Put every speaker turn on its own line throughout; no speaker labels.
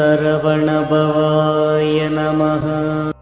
சரவணபவாய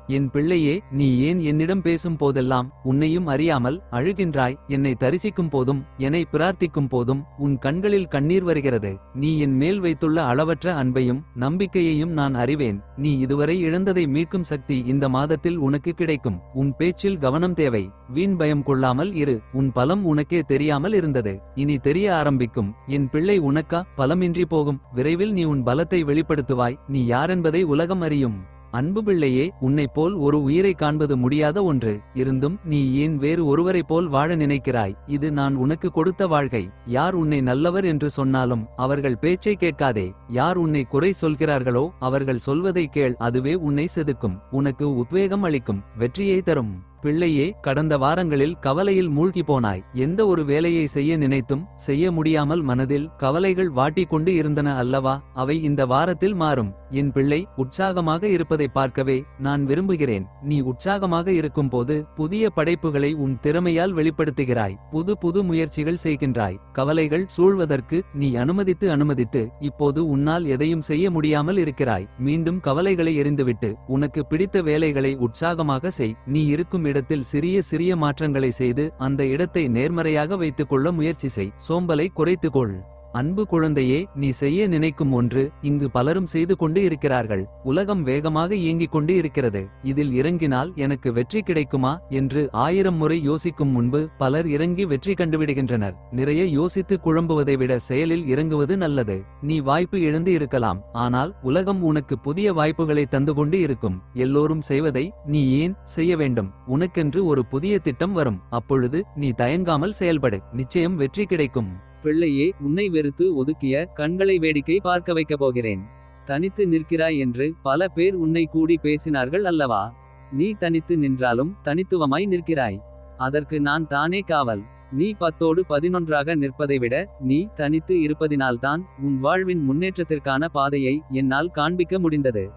என் பிள்ளையே நீ ஏன் என்னிடம் பேசும் போதெல்லாம் உன்னையும் அறியாமல் அழுகின்றாய்? என்னை தரிசிக்கும் போதும் என்னை பிரார்த்திக்கும் போதும் உன் கண்களில் கண்ணீர் வருகிறது. நீ என் மேல் வைத்துள்ள அளவற்ற அன்பையும் நம்பிக்கையையும் நான் அறிவேன். நீ இதுவரை இழந்ததை மீட்கும் சக்தி இந்த மாதத்தில் உனக்கு கிடைக்கும். உன் பேச்சில் கவனம் தேவை. வீண் பயம் கொள்ளாமல் இரு. உன் பலம் உனக்கே தெரியாமல் இருந்தது. இனி தெரிய ஆரம்பிக்கும். என் பிள்ளை உனக்கா? பலமின்றி போகும். விரைவில் நீ உன் பலத்தை வெளிப்படுத்துவாய். நீ யாரென்பதை உலகம் அறியும். அன்பு பிள்ளையே உன்னைப் போல் ஒரு உயிரை காண்பது முடியாத ஒன்று. இருந்தும் நீ ஏன் வேறு ஒருவரைப் போல் வாழ நினைக்கிறாய்? இது நான் உனக்கு கொடுத்த வாழ்க்கை. யார் உன்னை நல்லவர் என்று சொன்னாலும் அவர்கள் பேச்சை கேட்காதே. யார் உன்னை குறை சொல்கிறார்களோ அவர்கள் சொல்வதை கேள். அதுவே உன்னை செதுக்கும். உனக்கு உத்வேகம் அளிக்கும். வெற்றியை தரும். பிள்ளையே கடந்த வாரங்களில் கவலையில் மூழ்கி போனாய். எந்த ஒரு வேலையை செய்ய நினைத்தும் செய்ய முடியாமல் மனதில் கவலைகள் வாட்டி கொண்டு இருந்தன அல்லவா? அவை இந்த வாரத்தில் மாறும். என் பிள்ளை உற்சாகமாக இருப்பதை பார்க்கவே நான் விரும்புகிறேன். நீ உற்சாகமாக இருக்கும் போது புதிய படைப்புகளை உன் திறமையால் வெளிப்படுத்துகிறாய். புது புது முயற்சிகள் செய்கின்றாய். கவலைகள் சூழ்வதற்கு நீ அனுமதித்து அனுமதித்து இப்போது உன்னால் எதையும் செய்ய முடியாமல் இருக்கிறாய். மீண்டும் கவலைகளை எறிந்துவிட்டு உனக்கு பிடித்த வேலைகளை உற்சாகமாக செய். நீ இருக்கும் இடத்தில் சிறிய சிறிய மாற்றங்களை செய்து அந்த இடத்தை நேர்மறையாக வைத்துக் கொள்ள முயற்சி செய். சோம்பலை குறைத்துக்கொள். அன்பு குழந்தையே நீ செய்ய நினைக்கும் ஒன்று இங்கு பலரும் செய்து கொண்டு இருக்கிறார்கள். உலகம் வேகமாக இயங்கிக் கொண்டு இருக்கிறது. இதில் இறங்கினால் எனக்கு வெற்றி கிடைக்குமா என்று ஆயிரம் முறை யோசிக்கும் முன்பு பலர் இறங்கி வெற்றி கண்டுவிடுகின்றனர். நிறைய யோசித்து குழம்புவதை விட செயலில் இறங்குவது நல்லது. நீ வாய்ப்பு இழந்து இருக்கலாம். ஆனால் உலகம் உனக்கு புதிய வாய்ப்புகளை தந்து கொண்டு இருக்கும். எல்லோரும் செய்வதை நீ ஏன் செய்ய வேண்டும்? உனக்கென்று ஒரு புதிய திட்டம் வரும். அப்பொழுது நீ தயங்காமல் செயல்படு. நிச்சயம் வெற்றி கிடைக்கும். பிள்ளையே உன்னை வெறுத்து ஒதுக்கிய கண்களை வேடிக்கை பார்க்க வைக்கப் போகிறேன். தனித்து நிற்கிறாய் என்று பல பேர் உன்னை கூடி பேசினார்கள் அல்லவா? நீ தனித்து நின்றாலும் தனித்துவமாய் நிற்கிறாய். அதற்கு நான் தானே காவல். நீ பத்தோடு பதினொன்றாக நிற்பதை விட நீ தனித்து இருப்பதினால்தான் உன் வாழ்வின் முன்னேற்றத்திற்கான பாதையை என்னால் காண்பிக்க முடிந்தது.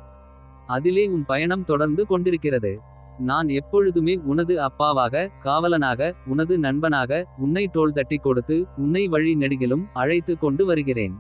அதிலே உன் பயணம் தொடர்ந்து கொண்டிருக்கிறது. நான் எப்பொழுதுமே உனது அப்பாவாக காவலனாக உனது நண்பனாக உன்னை டோல் தட்டி கொடுத்து உன்னை வழி நெடுகிலும் அழைத்து கொண்டு வருகிறேன்.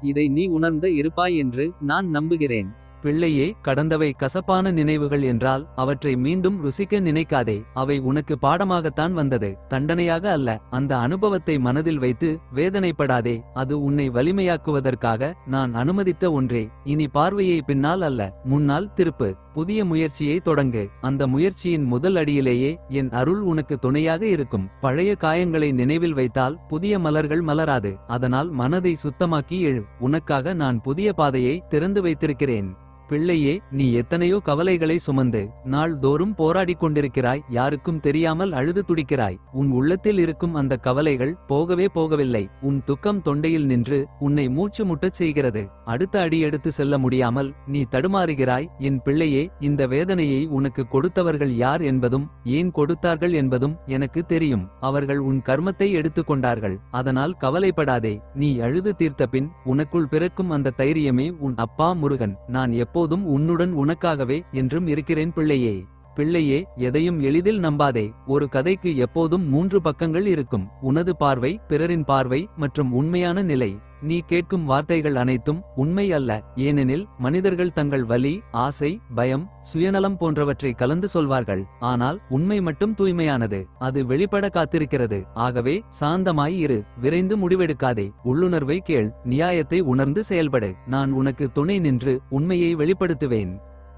இதை நீ உணர்ந்த இருப்பாய் என்று நான் நம்புகிறேன். பிள்ளையே கடந்தவை கசப்பான நினைவுகள் என்றால் அவற்றை மீண்டும் ருசிக்க நினைக்காதே. அவை உனக்கு பாடமாகத்தான் வந்தது. தண்டனையாக அல்ல. அந்த அனுபவத்தை மனதில் வைத்து வேதனைப்படாதே. அது உன்னை வலிமையாக்குவதற்காக நான் அனுமதித்த ஒன்றே. இனி பார்வையை பின்னால் அல்ல. முன்னால் திருப்பு. புதிய முயற்சியை தொடங்கு. அந்த முயற்சியின் முதல் அடியிலேயே என் அருள் உனக்கு துணையாக இருக்கும். பழைய காயங்களை நினைவில் வைத்தால் புதிய மலர்கள் மலராது. அதனால் மனதை சுத்தமாக்கி எழு. உனக்காக நான் புதிய பாதையை திறந்து வைத்திருக்கிறேன். பிள்ளையே நீ எத்தனையோ கவலைகளை சுமந்து நாள் தோறும் போராடிக் கொண்டிருக்கிறாய் யாருக்கும் தெரியாமல் அழுது துடிக்கிறாய். உன் உள்ளத்தில் இருக்கும் அந்த கவலைகள் போகவே போகவில்லை. உன் துக்கம் தொண்டையில் நின்று உன்னை மூச்சு முட்டச் செய்கிறது. அடுத்த அடி எடுத்து செல்ல முடியாமல் நீ தடுமாறுகிறாய். என் பிள்ளையே இந்த வேதனையை உனக்கு கொடுத்தவர்கள் யார் என்பதும் ஏன் கொடுத்தார்கள் என்பதும் எனக்கு தெரியும். அவர்கள் உன் கர்மத்தை எடுத்துக்கொண்டார்கள் அதனால் கவலைப்படாதே. நீ அழுது தீர்த்தபின் உனக்குள் பிறக்கும் அந்த தைரியமே உன் அப்பா முருகன். நான் எப்போதும் உன்னுடன் உனக்காகவே என்றும் இருக்கிறேன் பிள்ளையே. பிள்ளையே எதையும் எளிதில் நம்பாதே. ஒரு கதைக்கு எப்போதும் மூன்று பக்கங்கள் இருக்கும். உனது பார்வை பிறரின் பார்வை மற்றும் உண்மையான நிலை. நீ கேட்கும் வார்த்தைகள் அனைத்தும் உண்மை அல்ல ஏனெனில் மனிதர்கள் தங்கள் வலி ஆசை பயம் சுயநலம் போன்றவற்றை கலந்து சொல்வார்கள். ஆனால் உண்மை மட்டும் தூய்மையானது அது வெளிப்பட காத்திருக்கிறது. ஆகவே சாந்தமாய் இரு விரைந்து முடிவெடுக்காதே. உள்ளுணர்வை கேள் நியாயத்தை உணர்ந்து செயல்படு. நான் உனக்கு துணை நின்று உண்மையை வெளிப்படுத்துவேன்.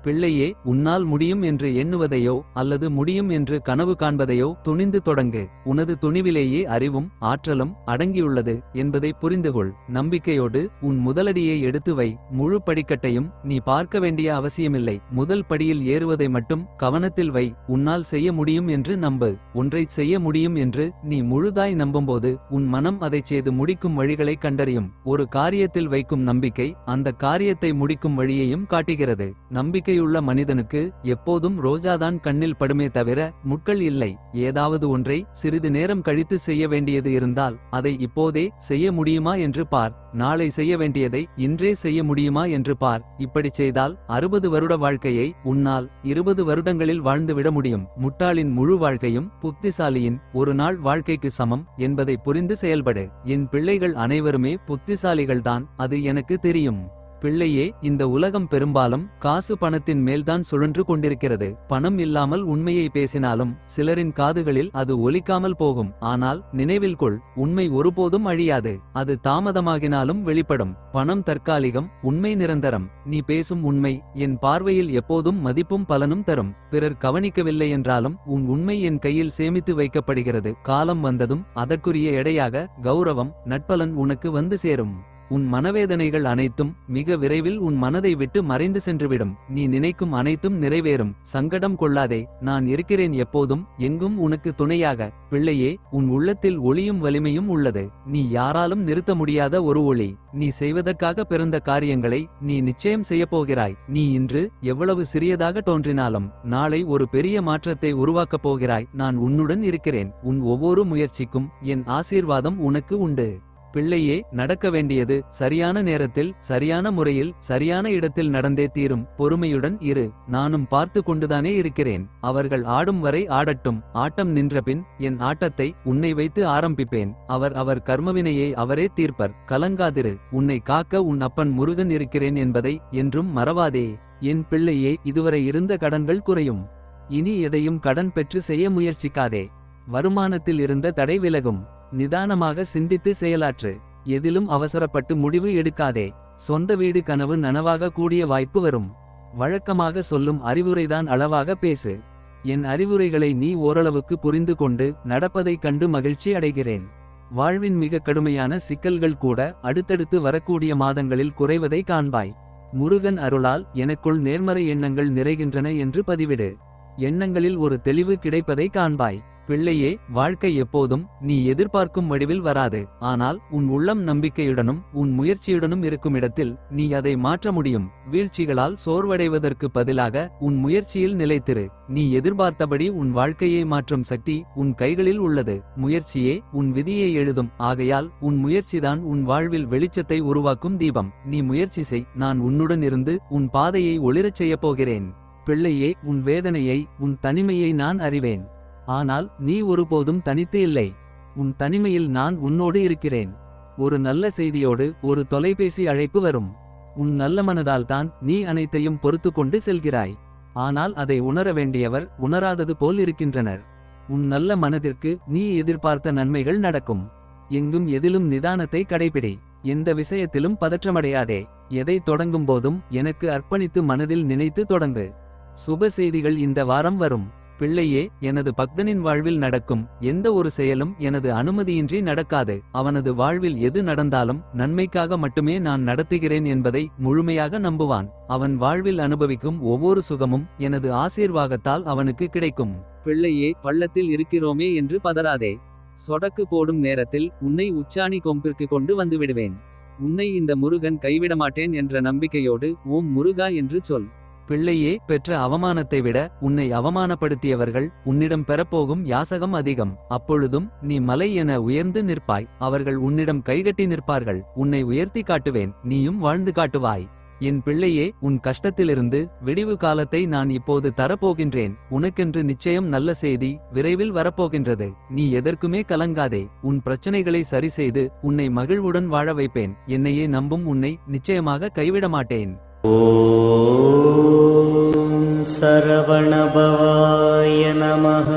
பிள்ளையே உன்னால் முடியும் என்று எண்ணுவதையோ அல்லது முடியும் என்று கனவு காண்பதையோ துணிந்து தொடங்கு. உனது துணிவிலேயே அறிவும் ஆற்றலும் அடங்கியுள்ளது என்பதை புரிந்துகொள். நம்பிக்கையோடு உன் முதலடியை எடுத்து வை. முழு படிக்கட்டையும் நீ பார்க்க வேண்டிய அவசியமில்லை. முதல் படியில் ஏறுவதை மட்டும் கவனத்தில் வை. உன்னால் செய்ய முடியும் என்று நம்பு. ஒன்றை செய்ய முடியும் என்று நீ முழுதாய் நம்பும்போது உன் மனம் அதைச் செய்து முடிக்கும் வழிகளை கண்டறியும். ஒரு காரியத்தில் வைக்கும் நம்பிக்கை அந்த காரியத்தை முடிக்கும் வழியையும் காட்டுகிறது. நம்பிக்கை நம்பிக்கையுள்ள மனிதனுக்கு எப்போதும் ரோஜாதான் கண்ணில் படுமே தவிர முட்கள் இல்லை. ஏதாவது ஒன்றை சிறிது நேரம் கழித்து செய்ய வேண்டியது இருந்தால் அதை இப்போதே செய்ய முடியுமா என்று பார். நாளை செய்ய வேண்டியதை இன்றே செய்ய முடியுமா என்று பார். இப்படிச் செய்தால் அறுபது வருட வாழ்க்கையை உன்னால் இருபது வருடங்களில் வாழ்ந்துவிட முடியும். முட்டாளின் முழு வாழ்க்கையும் புத்திசாலியின் ஒரு நாள் வாழ்க்கைக்கு சமம் என்பதை புரிந்து செயல்படு. என் பிள்ளைகள் அனைவருமே புத்திசாலிகள்தான் அது எனக்கு தெரியும். பிள்ளையே இந்த உலகம் பெரும்பாலும் காசு பணத்தின் மேல்தான் சுழன்று கொண்டிருக்கிறது. பணம் இல்லாமல் உண்மையை பேசினாலும் சிலரின் காதுகளில் அது ஒலிக்காமல் போகும். ஆனால் நினைவில் கொள் உண்மை ஒருபோதும் அழியாது. அது தாமதமாகினாலும் வெளிப்படும். பணம் தற்காலிகம் உண்மை நிரந்தரம். நீ பேசும் உண்மை என் பார்வையில் எப்போதும் மதிப்பும் பலனும் தரும். பிறர் கவனிக்கவில்லை என்றாலும் உன் உண்மை என் கையில் சேமித்து வைக்கப்படுகிறது. காலம் வந்ததும் அதற்குரிய எடையாக கௌரவம் நட்பலன் உனக்கு வந்து சேரும். உன் மனவேதனைகள் அனைத்தும் மிக விரைவில் உன் மனதை விட்டு மறைந்து சென்றுவிடும். நீ நினைக்கும் அனைத்தும் நிறைவேறும். சங்கடம் கொள்ளாதே நான் இருக்கிறேன் எப்போதும் எங்கும் உனக்கு துணையாக. பிள்ளையே உன் உள்ளத்தில் ஒளியும் வலிமையும் உள்ளது. நீ யாராலும் நிறுத்த முடியாத ஒரு ஒளி. நீ செய்வதற்காக பிறந்த காரியங்களை நீ நிச்சயம் செய்யப் போகிறாய் நீ இன்று எவ்வளவு சிறியதாக தோன்றினாலும் நாளை ஒரு பெரிய மாற்றத்தை உருவாக்கப் போகிறாய். நான் உன்னுடன் இருக்கிறேன். உன் ஒவ்வொரு முயற்சிக்கும் என் ஆசீர்வாதம் உனக்கு உண்டு. பிள்ளையே நடக்க வேண்டியது சரியான நேரத்தில் சரியான முறையில் சரியான இடத்தில் நடந்தே தீரும். பொறுமையுடன் இரு. நானும் பார்த்து கொண்டுதானே இருக்கிறேன். அவர்கள் ஆடும் வரை ஆடட்டும். ஆட்டம் நின்றபின் என் ஆட்டத்தை உன்னை வைத்து ஆரம்பிப்பேன். அவர் அவர் கர்மவினையை அவரே தீர்ப்பர். கலங்காதிரு. உன்னை காக்க உன் அப்பன் முருகன் இருக்கிறேன் என்பதை என்றும் மறவாதே. என் பிள்ளையே இதுவரை இருந்த கடன்கள் குறையும். இனி எதையும் கடன் பெற்று செய்ய முயற்சிக்காதே. வருமானத்தில் இருந்த தடை விலகும். நிதானமாக சிந்தித்து செயலாற்று. எதிலும் அவசரப்பட்டு முடிவு எடுக்காதே. சொந்த வீடு கனவு நனவாக கூடிய வாய்ப்பு வரும். வழக்கமாக சொல்லும் அறிவுரைதான் அளவாக பேசு. என் அறிவுரைகளை நீ ஓரளவுக்கு புரிந்து கொண்டு நடப்பதைக் கண்டு மகிழ்ச்சி அடைகிறேன். வாழ்வின் மிக கடுமையான சிக்கல்கள் கூட அடுத்தடுத்து வரக்கூடிய மாதங்களில் குறைவதை காண்பாய். முருகன் அருளால் எனக்குள் நேர்மறை எண்ணங்கள் நிறைகின்றன என்று பதிவிடு. எண்ணங்களில் ஒரு தெளிவு கிடைப்பதை காண்பாய். பிள்ளையே வாழ்க்கை எப்போதும் நீ எதிர்பார்க்கும் வடிவில் வராது. ஆனால் உன் உள்ளம் நம்பிக்கையுடனும் உன் முயற்சியுடனும் இருக்கும் இடத்தில் நீ அதை மாற்ற முடியும். வீழ்ச்சிகளால் சோர்வடைவதற்கு பதிலாக உன் முயற்சியில் நிலைத்திரு. நீ எதிர்பார்த்தபடி உன் வாழ்க்கையை மாற்றும் சக்தி உன் கைகளில் உள்ளது. முயற்சியே உன் விதியை எழுதும். ஆகையால் உன் முயற்சிதான் உன் வாழ்வில் வெளிச்சத்தை உருவாக்கும் தீபம். நீ முயற்சி செய். நான் உன்னுடன் இருந்து உன் பாதையை ஒளிரச் செய்யப் போகிறேன். பிள்ளையே உன் வேதனையை உன் தனிமையை நான் அறிவேன். ஆனால் நீ ஒருபோதும் தனித்து இல்லை. உன் தனிமையில் நான் உன்னோடு இருக்கிறேன். ஒரு நல்ல செய்தியோடு ஒரு தொலைபேசி அழைப்பு வரும். உன் நல்ல மனதால்தான் நீ அனைத்தையும் பொறுத்து கொண்டு செல்கிறாய். ஆனால் அதை உணர வேண்டியவர் உணராதது போல் இருக்கின்றனர். உன் நல்ல மனதிற்கு நீ எதிர்பார்த்த நன்மைகள் நடக்கும். எங்கும் எதிலும் நிதானத்தை கடைபிடி. எந்த விஷயத்திலும் பதற்றமடையாதே. எதை தொடங்கும் போதும் எனக்கு அர்ப்பணித்து மனதில் நினைத்து தொடங்கு. சுப செய்திகள் இந்த வாரம் வரும். பிள்ளையே எனது பக்தனின் வாழ்வில் நடக்கும் எந்த ஒரு செயலும் எனது அனுமதியின்றி நடக்காது. அவனது வாழ்வில் எது நடந்தாலும் நன்மைக்காக மட்டுமே நான் நடத்துகிறேன் என்பதை முழுமையாக நம்புவான். அவன் வாழ்வில் அனுபவிக்கும் ஒவ்வொரு சுகமும் எனது ஆசீர்வாகத்தால் அவனுக்கு கிடைக்கும். பிள்ளையே பள்ளத்தில் இருக்கிறோமே என்று பதறாதே. சொடக்கு போடும் நேரத்தில் உன்னை உச்சாணி கொம்பிற்கு கொண்டு வந்துவிடுவேன் உன்னை இந்த முருகன் கைவிடமாட்டேன் என்ற நம்பிக்கையோடு ஓம் முருகா என்று சொல். பிள்ளையே பெற்ற அவமானத்தை விட உன்னை அவமானப்படுத்தியவர்கள் உன்னிடம் பெறப்போகும் யாசகம் அதிகம். அப்பொழுதும் நீ மலை என உயர்ந்து நிற்பாய். அவர்கள் உன்னிடம் கைகட்டி நிற்பார்கள். உன்னை உயர்த்தி காட்டுவேன். நீயும் வாழ்ந்து காட்டுவாய். என் பிள்ளையே உன் கஷ்டத்திலிருந்து விடிவு காலத்தை நான் இப்போது தரப்போகின்றேன். உனக்கென்று நிச்சயம் நல்ல செய்தி விரைவில் வரப்போகின்றது. நீ எதற்குமே கலங்காதே. உன் பிரச்சனைகளை சரிசெய்து உன்னை மகிழ்வுடன் வாழ வைப்பேன். என்னையே நம்பும் உன்னை நிச்சயமாக கைவிட மாட்டேன்
ॐ सरवणभवाय नमः